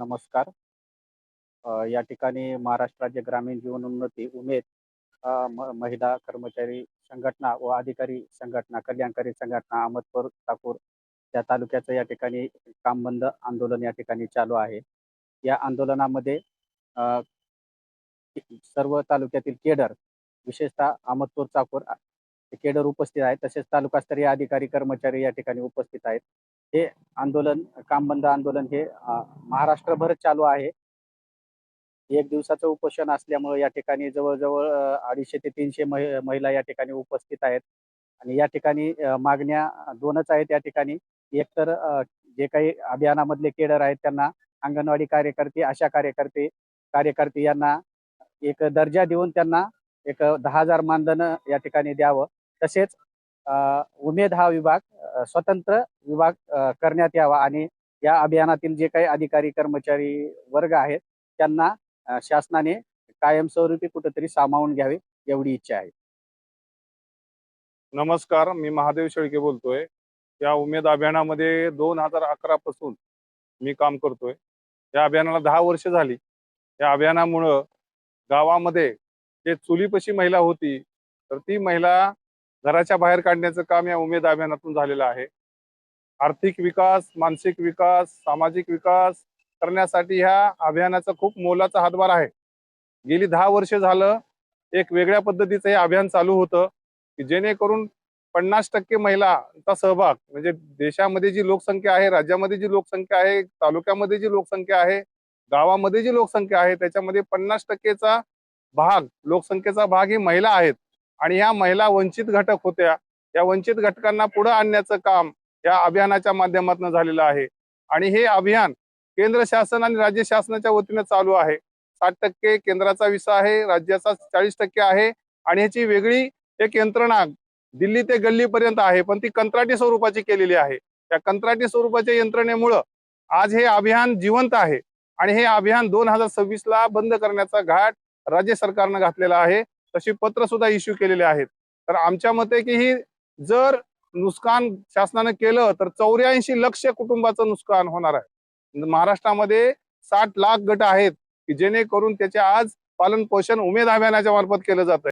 नमस्कार. या ठिकाणी महाराष्ट्र राज्य ग्रामीण जीवन उन्नती उमेद महिला कर्मचारी संघटना व अधिकारी संघटना कल्याणकारी संघटना अहमदपूर ठाकूर या तालुक्याचं या ठिकाणी काम बंद आंदोलन या ठिकाणी चालू आहे. या आंदोलनामध्ये सर्व तालुक्यातील केडर विशेषतः अहमदपूर चाकूर केडर उपस्थित आहेत. तसेच तालुकास्तरीय अधिकारी कर्मचारी या ठिकाणी उपस्थित आहेत. हे आंदोलन काम बंद आंदोलन हे महाराष्ट्रभर चालू आहे. एक दिवसाचं उपोषण असल्यामुळे या ठिकाणी जवळजवळ अडीचशे ते तीनशे महिला या ठिकाणी उपस्थित आहेत. आणि या ठिकाणी मागण्या दोनच आहेत या ठिकाणी. एकतर जे काही अभियानामधले केडर आहेत त्यांना अंगणवाडी कार्यकर्ते आशा कार्यकर्ते कार्यकर्ते यांना एक दर्जा देऊन त्यांना एक दहा हजार मानधन या ठिकाणी द्यावं. तसेच अ, उमेद हा विभाग स्वतंत्र विभाग करण्यात यावा आणि या अभियानातील जे काही अधिकारी कर्मचारी वर्ग आहेत त्यांना शासनाने कायमस्वरूपी कुठेतरी सामावून घ्यावे एवढी इच्छा आहे. नमस्कार मी महादेव शेळके बोलतोय. या उमेद अभियानामध्ये दोन हजार अकरा पासून मी काम करतोय. या अभियानाला दहा वर्ष झाली. या अभियानामुळं गावामध्ये जे चुलीपशी महिला होती तर ती महिला घराच्या बाहेर काढण्याचं काम या उमेद अभियानातून झालेलं आहे. आर्थिक विकास मानसिक विकास सामाजिक विकास करण्यासाठी ह्या अभियानाचा खूप मोलाचा हातभार आहे. गेली दहा वर्ष झालं एक वेगळ्या पद्धतीचं हे अभियान चालू होतं की जेणेकरून पन्नास टक्के महिलांचा सहभाग म्हणजे देशामध्ये जी लोकसंख्या आहे राज्यामध्ये जी लोकसंख्या आहे तालुक्यामध्ये जी लोकसंख्या आहे गावामध्ये जी लोकसंख्या आहे त्याच्यामध्ये पन्नास टक्केचा भाग लोकसंख्येचा भाग ही महिला आहेत. आणि ह्या महिला वंचित घटक होत्या. या वंचित घटकांना पुढे आणण्याचं काम या अभियानाच्या माध्यमातून झालेलं आहे. आणि हे अभियान केंद्र शासन आणि राज्य शासनाच्या वतीनं चालू आहे. साठ टक्के केंद्राचा विसा आहे राज्याचा चाळीस टक्के आहे आणि ह्याची वेगळी एक यंत्रणा दिल्ली ते गल्लीपर्यंत आहे. पण ती कंत्राटी स्वरूपाची केलेली आहे. त्या कंत्राटी स्वरूपाच्या यंत्रणेमुळं आज हे अभियान जिवंत आहे. आणि हे अभियान दोन हजार सव्वीस ला बंद करण्याचा घाट राज्य सरकारनं घातलेला आहे. तशी पत्र सुद्धा इश्यू केलेले आहेत. तर आमच्या मते की ही जर नुकसान शासनानं केलं तर चौऱ्याऐंशी लक्ष कुटुंबाचं नुकसान होणार आहे. महाराष्ट्रामध्ये साठ लाख गट आहेत की जेणेकरून त्याचे आज पालन पोषण उमेद अभियानाच्या मार्फत केलं जात